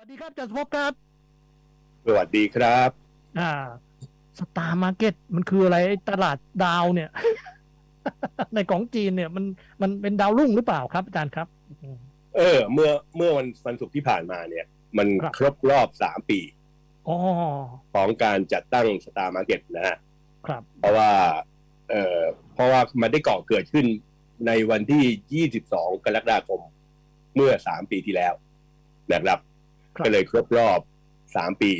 วัสดีครับอาจารย์สมภพครับ สวัสดีครับ อ่า สตาร์มาร์เก็ตมันคืออะไรไอ้ตลาดดาวเนี่ย ในของจีนเนี่ยมันมันเป็นดาวรุ่งหรือเปล่าครับอาจารย์ครับ เออ เมื่อเมื่อวันวันศุกร์ที่ผ่านมาเนี่ย มันครับครบรอบสามปีอ๋อของการจัดตั้งสตาร์มาร์เก็ตนะฮะครับ เพราะว่า เอ่อเพราะว่ามันได้ก่อเกิดขึ้นในวันที่22กรกฎาคม เมื่อสามปีที่แล้วนะครับครับ ก็เลยครบรอบสามปี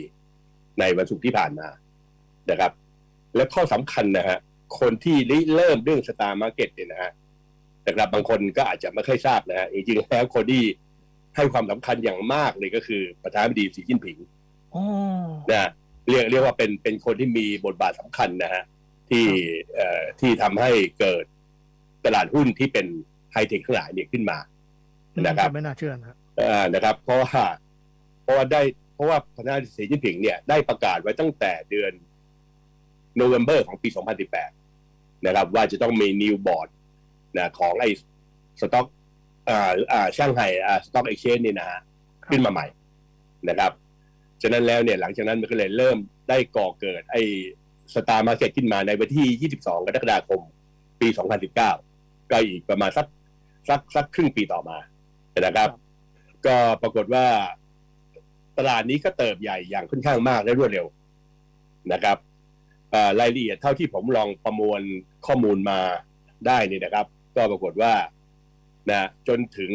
ในวันศุกร์ที่ผ่านมานะครับ และข้อสำคัญนะฮะคนที่ริเริ่มเรื่องสตาร์มาร์เก็ตเนี่ยนะฮะนะครับบางคนก็อาจจะไม่ค่อยทราบนะฮะจริงๆแล้วคนที่ให้ความสำคัญอย่างมากเลยก็คือประธานาธิบดีสีจิ้นผิงอ๋อนะฮะเรียกเรียกว่าเป็นเป็นคนที่มีบทบาทสำคัญนะฮะที่เอ่อที่ทำให้เกิดตลาดหุ้นที่เป็นไฮเทคทั้งหลายเนี่ยขึ้นมานะครับไม่น่าเชื่อนะเอ่อนะครับ เพราะว่าเพ ราะว่าได้เพราะว่าประธานาธิบดีสีจิ้นผิงเนี่ยได้ประกาศไว้ตั้งแต่เดือนโนเวม ber ของปี 2018 นะครับ ว่าจะต้องมีนิวบอร์ดนะของไอ้สต็อกอ่าอ่าช่างไห่อ่าสต็อกเอ็กชแนนนี่นะฮะขึ้นมาใหม่นะครับฉะนั้นแล้วเนี่ยหลังจากนั้นมันก็เลยเริ่มได้ก่อเกิด ไอ้สตาร์มาร์เก็ตขึ้นมาในวันที่ 22 กรกฎาคม ปี 2019 ก็อีกประมาณสักสักสักครึ่งปีต่อมานะครับ ก็ปรากฏว่า ตลาดนี้ก็เติบใหญ่อย่างค่อนข้างมากและรวดเร็วนะครับเอ่อรายละเอียดเท่าที่ผมลองประมวลข้อมูลมาได้นี่นะครับ ก็ปรากฏว่านะจนถึง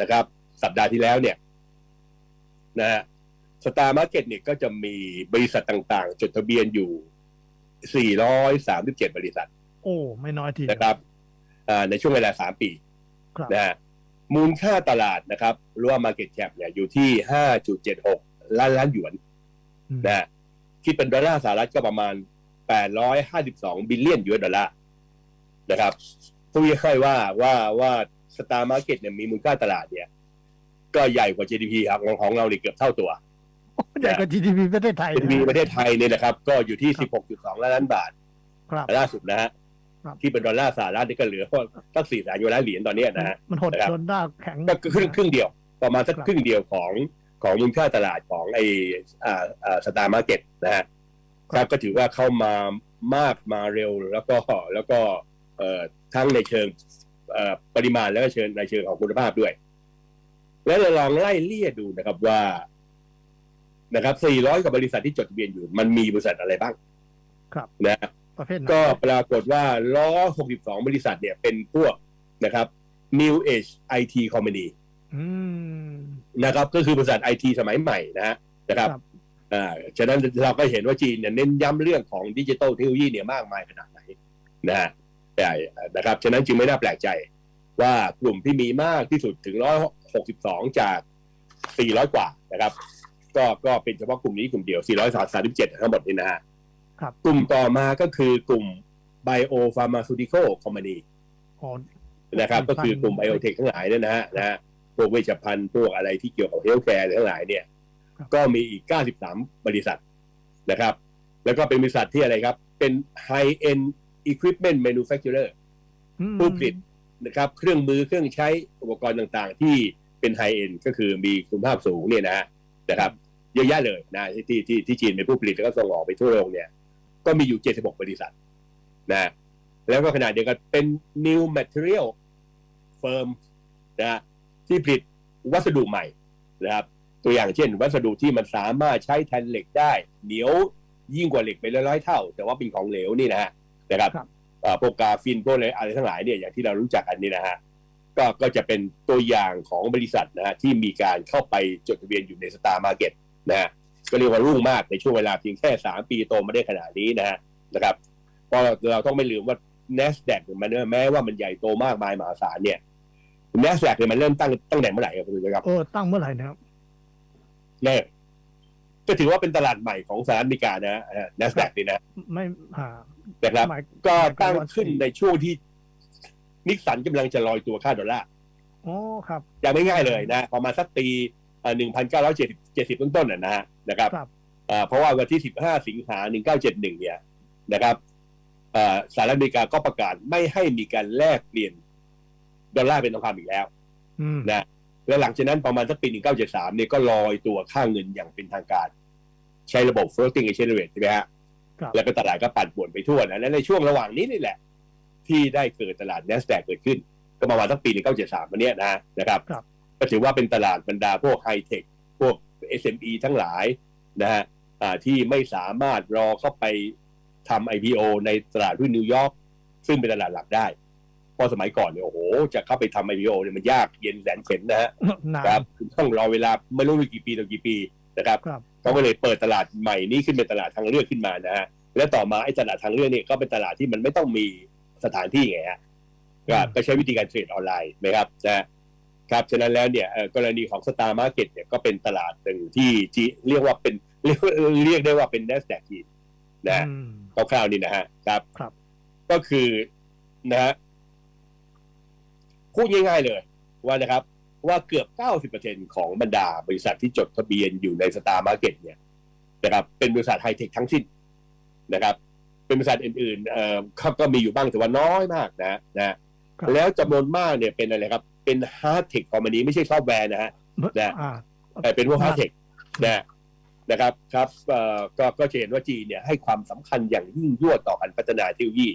นะครับ สัปดาห์ที่แล้วเนี่ยนะฮะสตาร์มาร์เก็ตเนี่ยก็จะมีบริษัทต่างๆ จดทะเบียนอยู่ 437 บริษัท โอ้ ไม่น้อยทีเดียวนะครับอ่าในช่วงเวลา 3 ปีครับนะฮะ มูลค่าตลาดนะครับหรือว่า Market Cap เนี่ยอยู่ที่ 5.76 ล้านล้านหยวนอืมนะฮะคิดเป็นดอลลาร์สหรัฐก็ประมาณ 852 บิลเลียนยูเอสดอลลาร์นะครับพูดง่ายๆว่าว่าว่าสตาร์มาร์เก็ตเนี่ยมีมูลค่าตลาดเนี่ย ก็ใหญ่กว่า GDP ครับของของเราเนี่ยเกือบเท่าตัวใหญ่กว่า GDP ประเทศไทยนะ GDP ประเทศไทยเนี่ยนะครับ ก็อยู่ที่ 16.2 ล้านล้านบาทครับล่าสุดนะฮะครับ ที่เป็นดอลลาร์สหรัฐนี่ก็เหลือสักสี่แสนยูโรเหรียญตอนเนี้ยนะฮะมันหดนะครับจนด้าแข็งก็คือครึ่งครึ่งเดียว ประมาณสักครับครึ่งเดียวของของมูลค่าตลาดของไออ่าอ่าสตาร์มาร์เก็ตนะฮะครับก็ถือว่าเข้ามามากมาเร็วแล้วก็แล้วก็เอ่อทั้งในเชิงเอ่อปริมาณแล้วก็เชิงในเชิงของคุณภาพด้วย แล้วเราลองไล่เลี่ยดูนะครับว่านะครับ 400 กว่าบริษัทที่จดทะเบียนอยู่ มันมีบริษัทอะไรบ้าง ครับนะ ประเภทไหนก็ปรากฏว่า162 บริษัทเนี่ยเป็นพวกนะครับ New Age IT Company อืมนะครับก็คือบริษัทไอทีสมัยใหม่นะฮะนะครับครับอ่าฉะนั้นเราก็เห็นว่าจีนเนี่ยเน้นย้ำเรื่องของดิจิทัลเทคโนโลยีเนี่ยมากมายขนาดไหนนะฮะแต่นะครับฉะนั้นจึงไม่น่าแปลกใจว่ากลุ่มที่มีมากที่สุดถึง162จาก400กว่านะครับ ก็ก็เป็นเฉพาะกลุ่มนี้กลุ่มเดียว437ทั้งหมดนี่นะฮะครับ กลุ่มต่อมาก็คือกลุ่ม Bio Pharmaceutical Company อ๋อนะครับผลิตภัณฑ์ก็คือกลุ่มไบโอเทคทั้งหลายเนี่ยนะฮะนะฮะพวกเวชภัณฑ์พวกอะไรที่เกี่ยวกับเฮลท์แคร์ทั้งหลายเนี่ยครับก็มีอีก 93 บริษัทนะครับ แล้วก็เป็นบริษัทที่อะไรครับ เป็น High End Equipment Manufacturer อืมผู้ผลิตนะครับ เครื่องมือเครื่องใช้อุปกรณ์ต่างๆ ที่เป็น High End ก็คือมีคุณภาพสูงเนี่ยนะฮะนะครับ เยอะแยะเลยนะที่ที่ที่ที่จีนเป็นผู้ผลิตแล้วก็ส่งออกไปทั่วโลกเนี่ย ก็มีอยู่ 76 บริษัทนะแล้วก็ขนาดเดียวกันเป็น new material firm นะฮะที่ผลิตวัสดุใหม่นะครับตัวอย่างเช่น วัสดุที่มันสามารถใช้แทนเหล็กได้ เหนียวยิ่งกว่าเหล็กไปร้อยๆเท่า แต่ว่าเป็นของเหลวนี่นะฮะนะครับครับเอ่อพวกกาฟินพวกอะไรอะไรทั้งหลายเนี่ยอย่างที่เรารู้จักกันนี่นะฮะก็ก็จะเป็นตัวอย่างของบริษัทนะฮะที่มีการเข้าไปจดทะเบียนอยู่ในสตาร์มาร์เก็ตนะฮะ ก็เรียกว่ารุ่งมากในช่วงเวลาเพียงแค่สามปีโตมาได้ขนาดนี้นะฮะนะครับเพราะเราต้องไม่ลืมว่า NASDAQ เนี่ยมันแม้ว่ามันใหญ่โตมากมายมหาศาลเนี่ย NASDAQ เนี่ยมันเริ่มตั้งตั้งแต่เมื่อไหร่ครับคุณผู้ชมครับเออตั้งเมื่อไหร่นะครับเนี่ยก็ถือว่าเป็นตลาดใหม่ของสหรัฐอเมริกานะฮะ NASDAQ นี่นะ ไม่อ่านะครับหมายก็ตั้งหมายความว่าขึ้นในช่วงที่นิกสันกำลังจะลอยตัวค่าดอลลาร์อ๋อครับอย่างไม่ง่ายเลยนะประมาณสักปี หนึ่งพันเก้าร้อยเจ็ดเจ็ดสิบต้นๆน่ะนะฮะนะครับครับอ่าเพราะว่าวันที่สิบห้าสิงหาหนึ่งเก้าเจ็ดหนึ่งเนี่ยนะครับอ่าสหรัฐอเมริกาก็ประกาศไม่ให้มีการแลกเปลี่ยนดอลลาร์เป็นทองคำอีกแล้วอืมนะและหลังจากนั้นประมาณสักปี1973เนี่ยก็ลอยตัวค่าเงินอย่างเป็นทางการ ใช้ระบบ floating exchange rate ใช่ไหมฮะครับแล้วก็ตลาดก็ปั่นป่วนไปทั่วนะและในช่วงระหว่างนี้นี่แหละ ที่ได้เกิดตลาด NASDAQ เกิดขึ้น ก็ประมาณสักปี1973วันเนี้ยนะนะครับครับ ก็ถือว่าเป็นตลาดบรรดาพวกไฮเทคพวก SME ทั้งหลายนะฮะอ่าที่ไม่สามารถรอเข้าไปทำ IPO ในตลาดหุ้นนิวยอร์กซึ่งเป็นตลาดหลักได้เพราะสมัยก่อนเนี่ยโอ้โห จะเข้าไปทำ IPO เนี่ยมันยากเย็นแสนเข็ญนะฮะนานครับต้องรอเวลาไม่รู้กี่ปีต่อกี่ปีนะครับครับเขาก็เลยเปิดตลาดใหม่นี้ขึ้นเป็นตลาดทางเลือกขึ้นมานะฮะและต่อมาไอ้ตลาดทางเลือกนี่ก็เป็นตลาดที่มันไม่ต้องมีสถานที่ไงฮะก็ก็ใช้วิธีการเทรดออนไลน์นะครับนะ ครับฉะนั้นแล้วเนี่ยเอ่อกรณีของสตาร์มาร์เก็ตเนี่ยก็เป็นตลาดหนึ่งที่จีเรียกว่าเป็นเรียกเรียกได้ว่าเป็น NASDAQ จีนนะอืมคร่าวๆนี่นะฮะครับครับ ก็คือนะฮะพูดง่าย ๆเลยว่านะครับ ว่าเกือบ 90%ของบรรดาบริษัทที่จดทะเบียนอยู่ในสตาร์มาร์เก็ตเนี่ยนะครับเป็นบริษัทไฮเทคทั้งสิ้นนะครับ เป็นบริษัทอื่นๆเอ่อเขาก็มีอยู่บ้างแต่ว่าน้อยมากนะนะครับแล้วจำนวนมากเนี่ยเป็นอะไรครับ เป็นฮาร์ดเทคคอมมานีไม่ใช่ซอฟต์แวร์นะฮะนะอ่าแต่เป็นพวกฮาร์ดเทคนะนะครับครับเอ่อก็ก็จะเห็นว่าจีนเนี่ยให้ความสำคัญอย่างยิ่งยวดต่อการพัฒนาเทคโนโลยี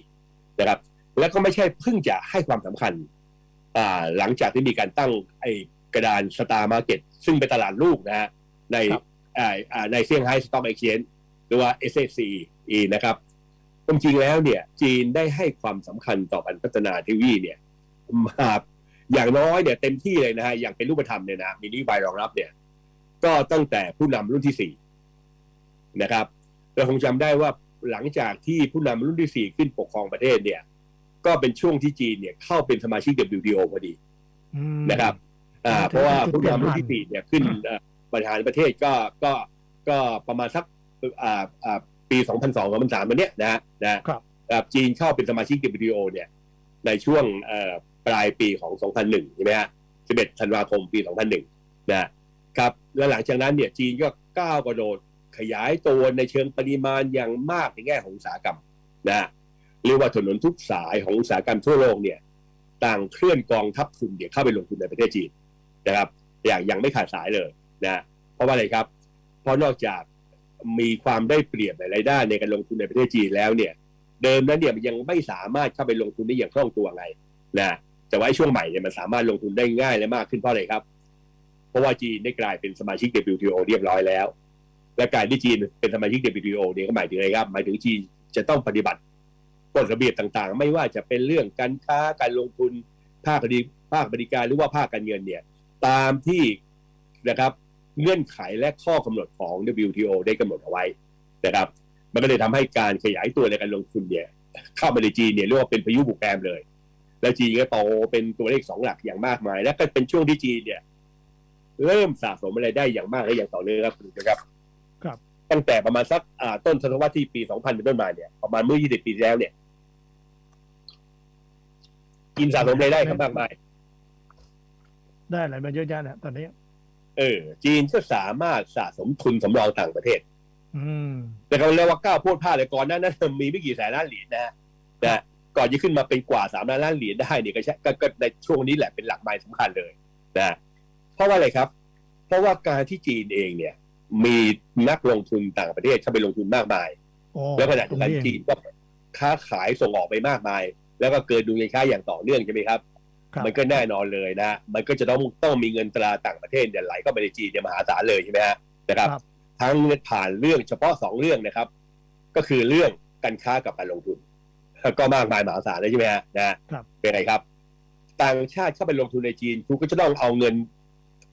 นะครับ แล้วก็ไม่ใช่เพิ่งจะให้ความสำคัญอ่าหลังจากที่มีการตั้งไอ้กระดานสตาร์มาร์เก็ตซึ่งเป็นตลาดลูกนะฮะในครับอ่าอ่าในเซี่ยงไฮ้สต็อกเอ็กชแนนหรือว่า SSCE นะครับความจริงแล้วเนี่ยจีนได้ให้ความสำคัญต่อการพัฒนาเทคโนโลยีเนี่ยมา อย่างน้อยเนี่ยเต็มที่เลยนะฮะอย่างเป็นรูปธรรมเนี่ยนะมีนโยบายรองรับเนี่ย ก็ตั้งแต่ผู้นำรุ่นที่สี่นะครับเราคงจำได้ว่าหลังจากที่ผู้นำรุ่นที่สี่ขึ้นปกครองประเทศเนี่ย ก็เป็นช่วงที่จีนเนี่ยเข้าเป็นสมาชิก WTO พอดีอืมนะครับ อ่าอืมเพราะว่าถือผู้เป็นจุดนำรุ่นเปลี่ที่ยนผ่านสี่เนี่ยขึ้นเอ่อบริหารประเทศก็ก็ก็ประมาณสักอ่าอ่าปี 2002 2003วันเนี้ยนะฮะนะครับอ่าจีนเข้าเป็นสมาชิก WTO เนี่ย ในช่วงเอ่อ ปลายปีของ 2001 ใช่ไหมฮะ 11 ธันวาคมปี 2001 นะครับแล้วหลังจากนั้นเนี่ยจีนก็ก้าวกระโดดขยายตัวในเชิงปริมาณอย่างมากในแง่ของอุตสาหกรรมนะเรียกว่าถนนทุกสายของอุตสาหกรรมทั่วโลกเนี่ยต่างเคลื่อนกองทัพทุนเนี่ยเข้าไปลงทุนในประเทศจีนนะครับ อย่างยังไม่ขาดสายเลยนะเพราะว่าอะไรครับ เพราะนอกจากมีความได้เปรียบหลายๆด้ในการลงทุนในประเทศจีนแล้วเนี่ย เดิมนั้นเนี่ยมันยังไม่สามารถเข้าไปลงทุนได้อย่างคล่องตัวไงนะ แต่ว่าช่วงใหม่เนี่ยมันสามารถลงทุนได้ง่ายและมากขึ้นเพราะอะไรครับ เพราะว่าจีนได้กลายเป็นสมาชิก WTO เรียบร้อยแล้ว และการที่จีนเป็นสมาชิก WTO เนี่ยก็หมายถึงอะไรครับ หมายถึงจีนจะต้องปฏิบัติกฎระเบียบต่างๆ ไม่ว่าจะเป็นเรื่องการค้าการลงทุนภาคบริภาคบริการหรือว่าภาคการเงินเนี่ย ตามที่นะครับเงื่อนไขและข้อกำหนดของ WTO ได้กำหนดเอาไว้นะครับ มันก็เลยทำให้การขยายตัวในการลงทุนเนี่ย เข้ามาในจีนเนี่ยเรียกว่าเป็นพายุบุกแปมเลย แล้วจีนก็โตเป็นตัวเลขสองหลักอย่างมากมาย และก็เป็นช่วงที่จีนเนี่ย เริ่มสะสมอะไรได้อย่างมากและอย่างต่อเนื่องครับคุณผู้ชมครับ ครับ ตั้งแต่ประมาณสักอ่าต้นศตวรรษที่ปี2000เป็นต้นมาเนี่ยประมาณเมื่อ20ปีที่แล้วเนี่ยจีนสะสมรายได้ครับมากมายได้อะไรมาเยอะแยะนะตอนนี้ เออ จีนก็สามารถสะสมทุนสำรองต่างประเทศ อืม แต่เขาเรียกว่าก้าวโพดพลาดเลยก่อนหน้านั้นมีไม่กี่แสนล้านเหรียญนะฮะนะ ก่อนจะขึ้นมาเป็นกว่าสามล้านล้านเหรียญได้เนี่ยก็ใช่ก็ก็ในช่วงนี้แหละเป็นหลักไม้สำคัญเลยนะเพราะว่าอะไรครับ เพราะว่าการที่จีนเองเนี่ย มีนักลงทุนต่างประเทศเข้าไปลงทุนมากมายโอ้แล้วขณะเดียวกันตรงจีนก็ค้าขายส่งออกไปมากมาย แล้วก็เกินดุลการค้าอย่างต่อเนื่องใช่ไหมครับครับ มันก็แน่นอนเลยนะ มันก็จะต้องต้องมีเงินตราต่างประเทศเนี่ยไหลเข้าไปในจีนเนี่ยมหาศาลเลยใช่ไหมฮะนะครับครับทั้งผ่านเรื่องเฉพาะสองเรื่องนะครับ ก็คือเรื่องการค้ากับการลงทุน ก็มากมายมหาศาลเลยใช่ไหมฮะนะครับเป็นไงครับ ต่างชาติเข้าไปลงทุนในจีนคุณก็จะต้องเอาเงิน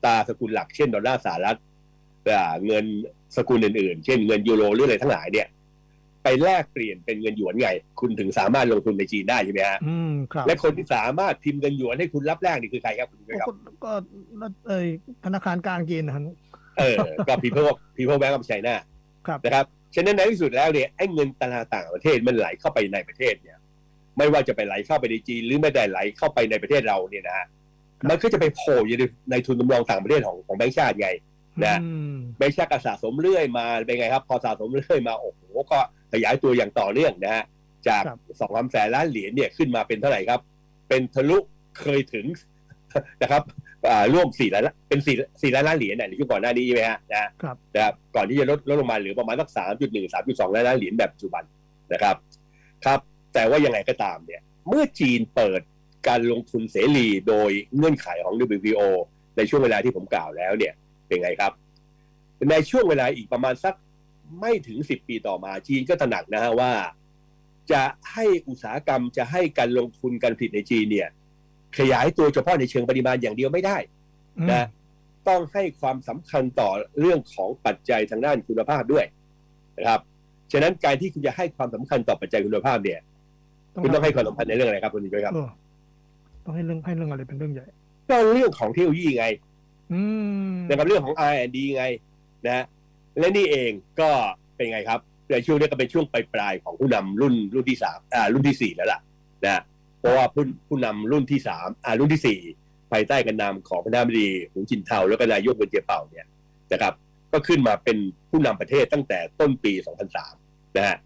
ตราสกุลหลักเช่นดอลลาร์สหรัฐอ่าเงินสกุลอื่นๆ เช่นเงินยูโรหรืออะไรทั้งหลายเนี่ย ไปแลกเปลี่ยนเป็นเงินหยวนไง คุณถึงสามารถลงทุนในจีนได้ใช่ไหมฮะอืมครับและคนที่สามารถพิมพ์เงินหยวนให้คุณรับแลกนี่คือใครครับคุณครับก็ก็เอยธนาคารกลางจีนนะครับเออก็ people people bank of China ครับนะครับ ฉะนั้นในที่สุดแล้วเนี่ยไอ้เงินตลาดต่างประเทศมันไหลเข้าไปในประเทศเนี่ย ไม่ว่าจะไปไหลเข้าไปในจีนหรือไม่ได้ไหลเข้าไปในประเทศเราเนี่ยนะฮะมันก็จะไปโผล่อยู่ในในทุนสำรองต่างประเทศของของแบงก์ชาติไงนะอืมแบงก์ชาติก็สะสมเรื่อยมาเป็นไงครับ พอสะสมเรื่อยมาโอ้โหก็ขยายตัวอย่างต่อเนื่องนะฮะจากครับสองสามแสนล้านเหรียญเนี่ยขึ้นมาเป็นเท่าไหร่ครับ เป็นทะลุเคยถึงนะครับอ่า ร่วมสี่ล้านเป็นสี่สี่ล้านล้านเหรียญเนี่ยในช่วงก่อนหน้านี้ใช่ไหมฮะนะครับนะครับก่อนที่จะลดลดลงมาเหลือประมาณสักสามจุดหนึ่งสามจุดสองล้านล้านเหรียญแบบปัจจุบันนะครับ ครับ แต่ว่ายังไงก็ตามเนี่ย เมื่อจีนเปิดการลงทุนเสรีโดยเงื่อนไขของ WTO ในช่วงเวลาที่ผมกล่าวแล้วเนี่ย เป็นไงครับ ในช่วงเวลาอีกประมาณสักไม่ถึงสิบปีต่อมาจีนก็ตระหนักนะฮะว่า จะให้อุตสาหกรรมจะให้การลงทุนการผลิตในจีนเนี่ย ขยายตัวเฉพาะในเชิงปริมาณอย่างเดียวไม่ได้อืมนะต้องให้ความสำคัญต่อเรื่องของปัจจัยทางด้านคุณภาพด้วยนะครับฉะนั้นการที่คุณจะให้ความสำคัญต่อปัจจัยคุณภาพเนี่ยคุณต้องให้ความสำคัญในเรื่องอะไรครับคุณนิครับเออต้องให้เรื่องให้เรื่องอะไรเป็นเรื่องใหญ่ก็เรื่องของเทคโนโลยีไงอืมนะครับเรื่องของ R&D ไงนะฮะและนี่เองก็เป็นไงครับในช่วงนี้ก็เป็นช่วงปลายๆของผู้นำรุ่นรุ่นที่สามอ่ารุ่นที่สี่แล้วล่ะนะ เพราะว่าผู้ผู้นำรุ่นที่สามอ่ารุ่นที่สี่ภายใต้การนำของพระนาบดีหุนจินเทาแล้วก็นายกเวนเจียเป่าเนี่ยนะครับ ก็ขึ้นมาเป็นผู้นำประเทศตั้งแต่ต้นปี 2003 นะฮะ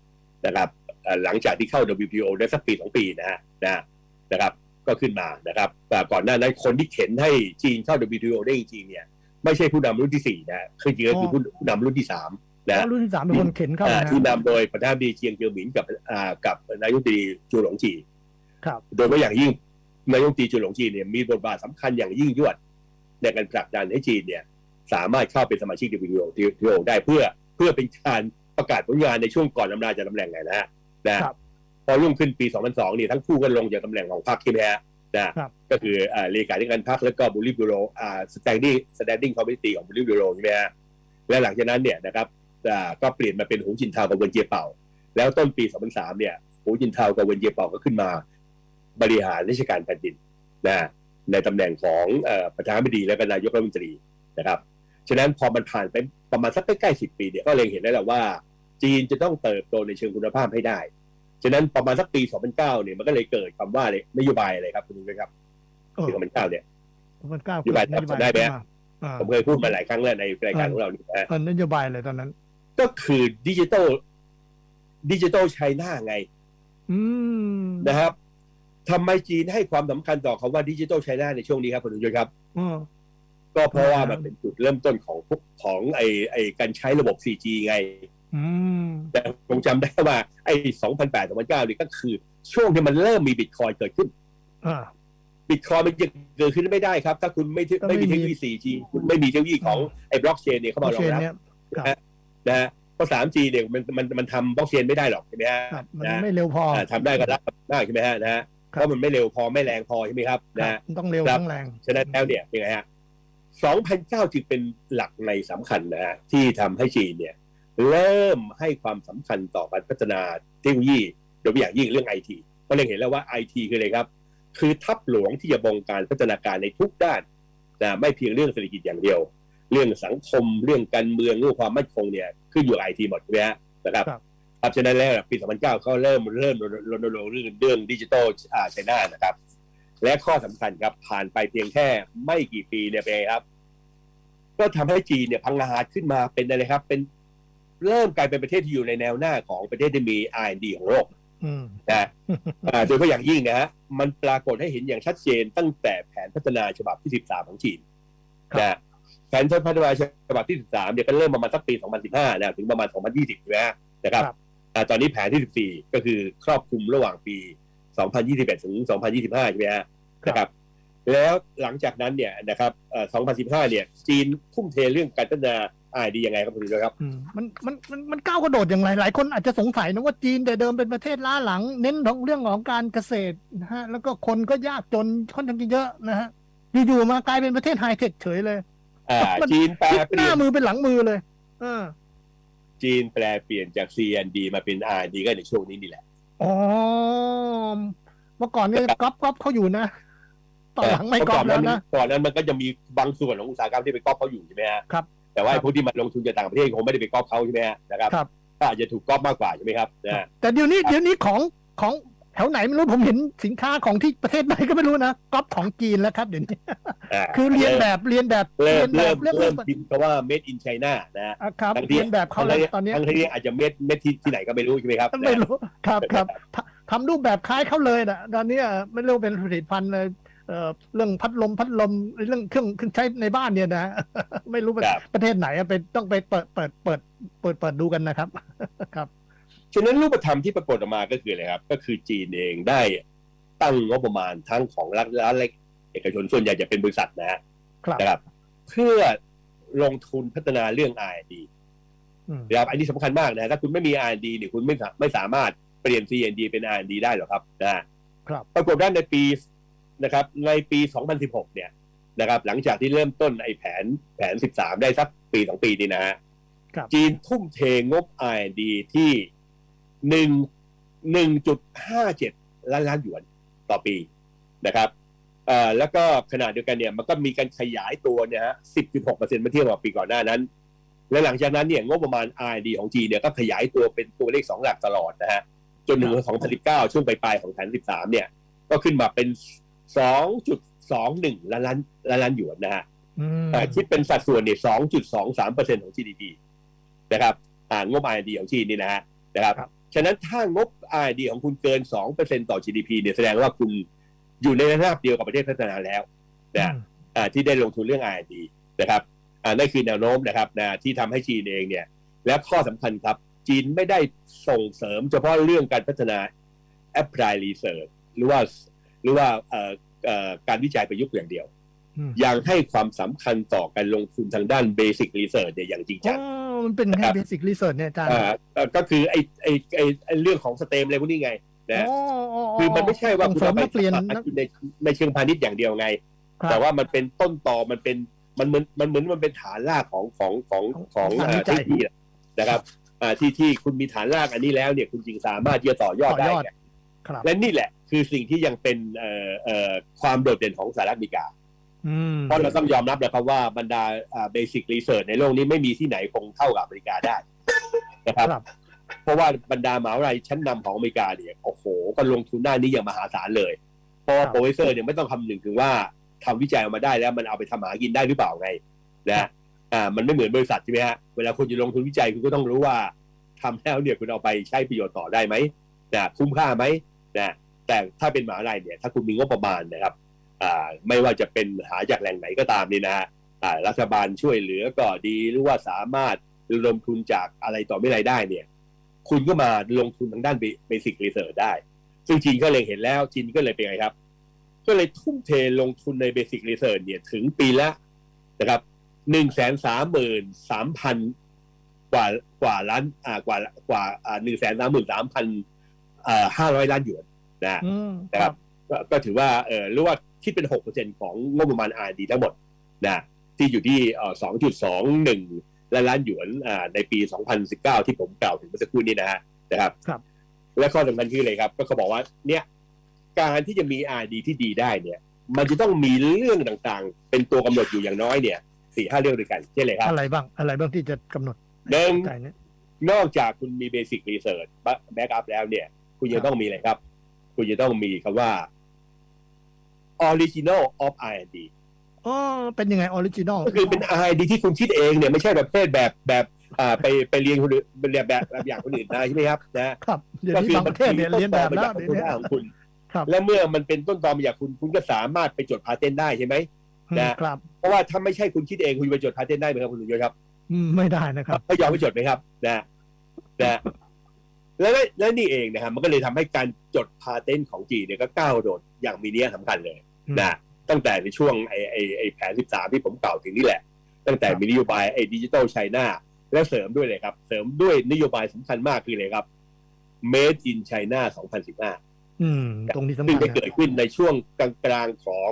นะครับเอ่อหลังจากที่เข้า WTO ได้สักปีสองปีนะฮะนะนะครับก็ขึ้นมานะครับแต่ก่อนหน้านั้นคนที่เข็นให้จีนเข้า WTO ได้จริงๆเนี่ยไม่ใช่ผู้นำรุ่นที่สี่นะฮะคือจริงๆก็คือผู้ผู้นำรุ่นที่สามนะแล้วรุ่นที่สามเป็นคนเข็นเข้าอ่านะที่นำโดยประธานาธิบดีเจียงเจียวหมินกับอ่ากับนายกรัฐมนตรีจูหลงจีครับ โดยเฉพาะอย่างยิ่งนายกรัฐมนตรีจูหลงจีเนี่ยมีบทบาทสำคัญอย่างยิ่งยวดในการผลักดันให้จีนเนี่ย สามารถเข้าเป็นสมาชิก WTO ได้เพื่อเพื่อเป็นการประกาศผลงานในช่วงก่อนอำนาจจากตำแหน่งไงนะฮะนะครับพอรุ่งขึ้นปี 2002เนี่ยทั้งคู่ก็ลงจากตำแหน่งของพรรคใช่ไหมฮะนะครับก็คืออ่าเลขาธิการพรรคแล้วก็บุริบูโรอ่า standing standing committee ของบุริบูโรใช่ไหมฮะและหลังจากนั้นเนี่ยนะครับอ่าก็เปลี่ยนมาเป็นหูจินเทากับเวนเจียเป่า แล้วต้นปี 2003 เนี่ยหูจินเทากับเวนเจียเป่าก็ขึ้นมา บริหารราชการแผ่นดินนะในตำแหน่งของเอ่อประธานาธิบดีและก็นายกรัฐมนตรีนะครับ ฉะนั้นพอมันผ่านไปประมาณสักใกล้ๆสิบปีเนี่ยก็เล็งเห็นได้แล้วว่า จีนจะต้องเติบโตในเชิงคุณภาพให้ได้ ฉะนั้นประมาณสักปี 2009 เนี่ยมันก็เลยเกิดคำว่าเลยนโยบายอะไรครับคุณลุงครับเออปี2009 เนี่ยมันก้าวนโยบายจำได้ไหมขึ้นมาอ่าผมเคยพูดมาหลายครั้งแล้วในรายการของเรานี่นะเออนโยบายอะไรตอนนั้น ก็คือดิจิตอลดิจิตอลไชน่าไงอืมนะครับ ทำไมจีนให้ความสำคัญต่อคำว่าดิจิทัลไชน่าในช่วงนี้ครับคุณลุงครับเออก็เพราะว่าอ่ามัมันเป็นจุดเริ่มต้นของพวกของไอไอการใช้ระบบ 4G ไงอืมแต่ผมจำได้ว่าไอ้2008 2009นี่ก็คือ ช่วงที่มันเริ่มมีบิตคอยเกิดขึ้นอ่าบิตคอยมันจะเกิดขึ้นไม่ได้ครับ ถ้าคุณไม่ที่ถ้าไม่ไม่มีมีเทคโนโลยี 4G คุณไม่มีเทคโนโลยีของไอ้บล็อกเชนเนี่ยเข้ามารองเชนรับเนี่ยนะฮะเพราะ 3G เนี่ยมันมันมันทำบล็อกเชนไม่ได้หรอกใช่ไหมฮะครับมันนะไม่เร็วพออ่าทำได้ก็รับมากใช่ไหมฮะนะฮะครับ เพราะมันไม่เร็วพอไม่แรงพอใช่ไหมครับครันะบมันต้องเร็วครับต้องแรงฉะนั้นแล้วเนี่ยเป็นไงฮะ2009 จึงเป็นหลักในสำคัญนะฮะที่ทำให้จีนเนี่ยเริ่มให้ความสำคัญต่อการพัฒนาเทคโนโลยีโดยเฉพาะอย่างยิ่งเรื่องไอทีก็เลยเห็นแล้วว่าไอทีคืออะไรครับ คือทับหลวงที่จะบงการพัฒนาการในทุกด้านนะไม่เพียงเรื่องเศรษฐกิจอย่างเดียว เรื่องสังคมเรื่องการเมืองเรื่องความมั่นคงเนี่ยขึ้นอยู่ไอทีหมดใช่ไหมฮะนะครับ ครับครับฉะนั้นแล้วปี 2009เขาเริ่มเริ่มรณรงค์เรื่องเรื่องดิจิทัลอ่าไชน่านะครับ และข้อสำคัญครับผ่านไปเพียงแค่ไม่กี่ปีเนี่ยเป็นไงครับ ก็ทำให้จีนเนี่ยพังงาดขึ้นมาเป็นอะไรครับ เป็นเริ่มกลายเป็นประเทศที่อยู่ในแนวหน้าของประเทศที่มี R&D ของโลกอืมนะอ่าโดยเฉพาะอย่างยิ่งนะฮะมันปรากฏให้เห็นอย่างชัดเจนตั้งแต่แผนพัฒนาฉบับที่ 13 ของจีนครับนะแผนพัฒนาฉบับที่ 13เนี่ยก็เริ่มประมาณสักปี 2015นะถึงประมาณ 2020ใช่ไหมฮะนะครับอ่า ตอนนี้แผนที่ 14 ก็คือครอบคลุมระหว่างปี 2021 ถึง 2025 ใช่ไหมฮะนะครับ แล้วหลังจากนั้นเนี่ยนะครับเอ่อ2015 เนี่ย จีนทุ่มเทเรื่องการพัฒนาอ่าดียังไงครับคุณผู้ชมครับอืมมันมันมันมันก้าวกระโดดอย่างไรหลายคนอาจจะสงสัยนะว่าจีนแต่เดิมเป็นประเทศล้าหลัง เน้นเรื่องของการเกษตรนะฮะแล้วก็คนก็ยากจนค่อนข้างจะเยอะนะฮะอยู่ๆมากลายเป็นประเทศไฮเทคเฉยเลยอ่ามันจีนแปลพลิกเปหลี่น้ายนมือเป็นหลังมือเลย เออ จีนแปลเปลี่ยนจาก CND มาเป็น R&D ก็ในช่วงนี้นี่แหละ อ๋อ เมื่อก่อนเนี่ยก๊อปก๊อปเขาอยู่นะตอนหลังไม่ก๊อปแล้วนะก่อนนั้นมันก็จะมีบางส่วนของอุตสาหกรรมที่ไปก๊อปเขาอยู่ใช่ไหมฮะครับ แต่ว่าครัไอ้บพวกที่มาลงทุนจากต่างประเทศคงไม่ได้ไปก๊อปเขาใช่ไหมฮะนะครับครับก็อาจจะถูกก๊อปมากกว่าใช่ไหมครับนะแต่เดี๋ยวนี้เดี๋ยวนี้ของของ แถวไหนไม่รู้ผมเห็นสินค้าของที่ประเทศไหนก็ไม่รู้นะก๊อปของจีนแล้วครับเดี๋ยวนี้าคือเรียนแบบเรียนแบบเริ่เรีมยนแบเริ่บมเรื่องเริ่มเรื่องพิมพ์คำว่า made in China นะอะครับทั้งที่เรียนแบบเขาเลยตอนเนี้ยทั้งที่อาจจะเม็ดเม็ดที่ที่ไหนก็ไม่รู้ใช่ไหมครับไม่รู้ครับครับทำทำรูปแบบคล้ายเขาเลยนะตอนเนี้ยไม่รู้เป็นผลิตภัณฑ์เลยอ่อเรื่องพัดลมพัดลมเรื่องเครื่องเครื่องใช้ในบ้านเนี่ยนะ ไม่รู้ประครับประเทศไหนอะไปต้องไปเปิดเปิดเปิดเปิดเปิดดูกันนะครับครับ ฉะนั้นรูปธรรมที่ปรากฏออกมาก็คืออะไรครับ ก็คือจีนเองได้ตั้งงบประมาณทั้งของรัฐและเล็กเอกชนส่วนใหญ่จะเป็นบริษัทนะฮะครับนะครับ เพื่อลงทุนพัฒนาเรื่อง R&D อืมนะครับอันนี้สำคัญมากนะถ้าคุณไม่มี R&D เนี่ยคุณไม่สาไม่สามารถเปลี่ยน C&D เป็น R&D ได้หรอกครับนะฮะครับปรากฏว่าในปีนะครับ ในปี 2016 เนี่ยนะครับ หลังจากที่เริ่มต้นไอ้แผนแผน 13 ได้สักปีสองปีนี่นะฮะครับจีนทุ่มเทงบ R&D ที่ หนึ่งหนึ่งจุดห้าเจ็ดล้านล้านหยวนต่อปีนะครับเอ่อแล้วก็ขณะเดียวกันเนี่ยมันก็มีการขยายตัวเนี่ยฮะสิบจุดหกเปอร์เซ็นต์เมื่อเทียบกับปีก่อนหน้านั้น และหลังจากนั้นเนี่ยงบประมาณ R&D ของจีนเนี่ยก็ขยายตัวเป็นตัวเลขสองหลักตลอดนะฮะจนถึงของพันสิบเก้าช่วงปลายๆของแผนสิบสามเนี่ย ก็ขึ้นมาเป็นสองจุดสองหนึ่งล้านล้านล้านล้านหยวนนะฮะอืมอ่าคิดเป็นสัดส่วนเนี่ย2.23เปอร์เซ็นต์ของ GDP นะครับอ่างบ R&D ของจีนนี่นะฮะนะครับครับ ฉะนั้นถ้างบ R&D ของคุณเกิน2เปอร์เซ็นต์ต่อ GDP เนี่ยแสดงว่าคุณอยู่ในระดับเดียวกับประเทศพัฒนาแล้วนะอืมอ่าที่ได้ลงทุนเรื่อง R&D นะครับอ่านั่นคือแนวโน้มนะครับนะที่ทำให้จีนเองเนี่ย และข้อสำคัญครับ จีนไม่ได้ส่งเสริมเฉพาะเรื่องการพัฒนา apply research หรือว่าหรือว่าเอ่อเอ่อการวิจัยประยุกต์อย่างเดียวอืม ยังให้ความสำคัญต่อการลงทุนทางด้าน Basic Research เนี่ยอย่างจริงอ๋จัองมันเป็นนะคแค่รับเบสิ c รีเสิร์ชเนี่ยอาจารย์อ่าเอ่อก็คือไอ้ไอ้ไอ้ไอ้เรื่องของสเต็มอะไรพวกนี้ไงนะอ๋อคือมันไม่ใช่ว่าส่งคุณเสริมเอาไปนักเรียนทำนักในในเชิงพาณิชย์อย่างเดียวไงครับแต่ว่ามันเป็นต้นต่อมันเป็นมันเหมือนมันเหมือนมันเป็นฐานรากของของของของของเอ่อวิจัยเทคโนโลยีนะครับอ่าที่ที่คุณมีฐานรากอันนี้แล้วเนี่ยคุณจึงสามารถที่จะต่อยอดต่อได้ยอดไงครับและนี่แหละ คือสิ่งที่ยังเป็นเอ่อเอ่อความโดดเด่นของสหรัฐอเมริกาอืม เพราะเราต้องยอมรับนะครับว่าบรรดาเบสิ c รีเสิร์ชในโลกนี้ไม่มีที่ไหนคงเท่ากับอเมริกาได้นะครับครับเพราะว่าบรรดามหาวิทยาลัยชั้นนำของอเมริกาเนี่ยโอ้โหก็ลงทุนด้านนี้อย่างมหาศาลเลย เพราะว่าครับโปรเฟสเซอร์เนี่ยไม่ต้องคำนึงถึงว่าทำวิจัยออกมาได้แล้วมันเอาไปทำหากินได้หรือเปล่าไงนะอ่ามันไม่เหมือนบริษัทใช่ไหมฮะเวลาคุณจะลงทุนวิจัยคุณก็ต้องรู้ว่าทำแล้วเนี่ยคุณเอาไปใช้ประโยชน์ต่อได้ไหมนะคุ้มค่าไหมนะแต่ถ้าเป็นมหาวิทยาลัยเนี่ย ถ้าคุณมีงบประมาณนะครับอ่า ไม่ว่าจะเป็นหาจากแหล่งไหนก็ตามนี่นะฮะอ่ารัฐบาลช่วยเหลือก็ดีหรือว่าสามารถระดมทุนจากอะไรต่อไม่อะไรได้เนี่ย คุณก็มาลงทุนทางด้านเบสิ c รีเสิร์ชได้ ซึ่งจีนก็เลยเห็นแล้วจีนก็เลยเป็นไงครับ ก็เลยทุ่มเทลงทุนในเบสิ c รีเสิร์ชเนี่ยถึงปีละนะครับหนึ่งแสนสามหมื่นสามพันกว่ากว่าล้านอ่ากว่ากว่าอ่าหนึ่งแสนสามหมื่นสามพันอ่าห้าร้อยล้านหยวนนะอืมนะครับก็ก็ถือว่าเออหรือว่า คิดเป็นหกเปอร์เซ็นของงบประมาณ R&D ทั้งหมดนะที่อยู่ที่เอ่อสองจุดสองหนึ่งล้านล้านหยวนอ่าในปี 2019 ที่ผมกล่าวถึงเมื่อสักครู่นี้นะฮะนะครับครับและข้อสำคัญคืออะไรครับ ก็เขาบอกว่าเนี่ยการที่จะมี R&D ที่ดีได้เนี่ย มันจะต้องมีเรื่องต่างๆ เป็นตัวกำหนดอยู่อย่างน้อยเนี่ยสี่ห้าเรื่องด้วยกันเช่นเลยครับ อะไรบ้างอะไรบ้างที่จะกำหนดหนึ่งใจเนี่ยนอกจากคุณมีเบสิ c รีเสิร์ชแบ็กอัพแล้วเนี่ย คุณครัจะบต้องมีอะไรครับ คุณจะต้องมีคำว่า original of R&D อ๋อเป็นยังไงออริจินอลก็คือเป็น R&D ที่คุณคิดเองเนี่ยไม่ใช่แบบประเภทแบบแบบอ่าไปไปเรียนคนอื่นไปเรียนแบบแบบอย่างคนอื่นนะใช่ไหมครับนะครับเดี๋ยวนี้บางประเทศเนี่ยเรียนแบบแล้วต้เดี๋นยวตอมาจากนี้ของคุณครับและเมื่อมันเป็นต้นตอมาจากคุณคุณก็สามารถไปจดพาเทนต์ได้ใช่ไหมอืมนะครับ เพราะว่าถ้าไม่ใช่คุณคิดเองคุณจะไปจดพาเทนต์ได้ไหมครับคุณสุยศครับอืมไม่ได้นะครับเขายอมไปจดไหมครับนะนะแล้วและนี่เองนะครับมันก็เลยทำให้การจดพาเทนต์ของจีนเนี่ยก็ก้าวโดดอย่างมีนัยสำคัญเลยอืม นะตั้งแต่ในช่วงไอไอไอแผน 13 ที่ผมกล่าวถึงนี่แหละ ตั้งแต่ครับมีนโยบายไอดิจิ t a ลไชน่าและเสริมด้วยเลยครับ เสริมด้วยนโยบายสำคัญมากคือเลยครับ Made in China 2015อืม ตรงนี้สำซึ่งคัญได้นะเกิดขึ้นในช่วงกลางๆของ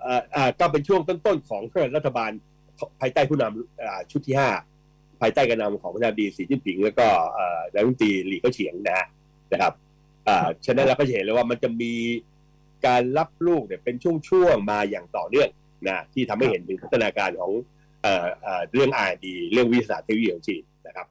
เอ่ออ่าก็เป็นช่วงต้นๆของรัฐบาลภายใต้ผู้นำอ่าชุดที่5ภายใต้การนำของประธานาธิบดีสีจิ้นผิง แล้วก็เอ่อนายกรัฐมนตรีหลีเก็เฉียงนะฮะนะครับอ่าฉะนั้นเราก็จะเห็นเลยว่ามันจะมี การรับลูกเนี่ยเป็นช่วงๆมาอย่างต่อเนื่องนะที่ทำให้เห็นถึงพัฒนาการของเอ่อเอ่อเรื่อง R&D เรื่องวิสาศาสตร์เทคโนโลยีของจีนนะครับ